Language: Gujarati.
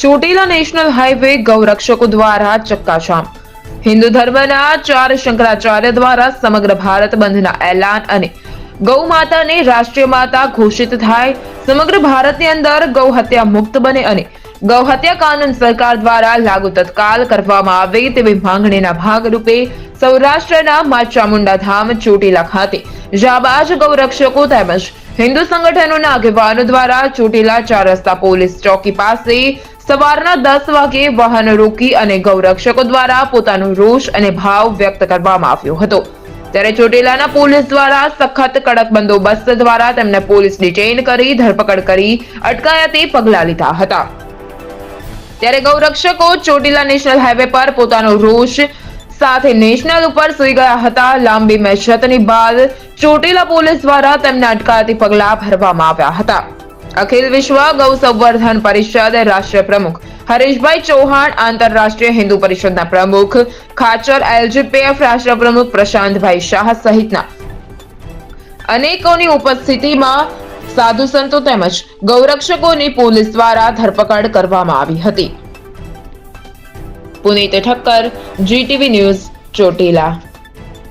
ચોટીલા નેશનલ હાઈવે ગૌરક્ષકો દ્વારા ચક્કાજામ. હિન્દુ ધર્મના ચાર શંકરાચાર્ય દ્વારા સમગ્ર ભારત બંધના એલાન અને ગૌ માતાને રાષ્ટ્રીય માતા ઘોષિત થાય. સમગ્ર ભારતની અંદર ગૌ હત્યા મુક્ત બને અને ગૌ હત્યા કાનૂન સરકાર દ્વારા લાગુ તત્કાલ કરવામાં આવે તેવી માંગણીના ભાગરૂપે સૌરાષ્ટ્રના મા ચામુંડા ધામ ચોટીલા ખાતે જાબાજ ગૌરક્ષકો તેમજ હિન્દુ સંગઠનોના આગેવાનો દ્વારા ચોટીલા ચાર રસ્તા પોલીસ ચોકી પાસે સવારના દસ વાગે વાહન રોકી અને ગૌરક્ષકો દ્વારા પોતાનો રોષ અને ભાવ વ્યક્ત કરવામાં આવ્યો હતો. ત્યારે ચોટીલાના પોલીસ દ્વારા સખત કડક બંદોબસ્ત દ્વારા તેમને પોલીસ ડિટેઇન કરી, ધરપકડ કરી, અટકાયતી પગલાં લીધા હતા. ત્યારે ગૌરક્ષકો ચોટીલા નેશનલ હાઈવે પર પોતાનો રોષ સાથે નેશનલ ઉપર સુઈ ગયા હતા. લાંબી મહેશતની બાદ ચોટીલા પોલીસ દ્વારા તેમને અટકાયતી પગલાં ભરવામાં આવ્યા હતા. અખિલ વિશ્વ ગૌ સંવર્ધન પરિષદ રાષ્ટ્રીય પ્રમુખ હરેશભાઈ ચૌહાણ આંતરરાષ્ટ્રીય હિન્દુ પરિષદના પ્રમુખ ખાચર એલજીપીએફ રાષ્ટ્ર પ્રમુખ પ્રશાંતભાઈ શાહ સહિતના અનેકોની ઉપસ્થિતિમાં સાધુ સંતો તેમજ ગૌરક્ષકોની પોલીસ દ્વારા ધરપકડ કરવામાં આવી હતી. Puneet Thakkar GTV news Chotila.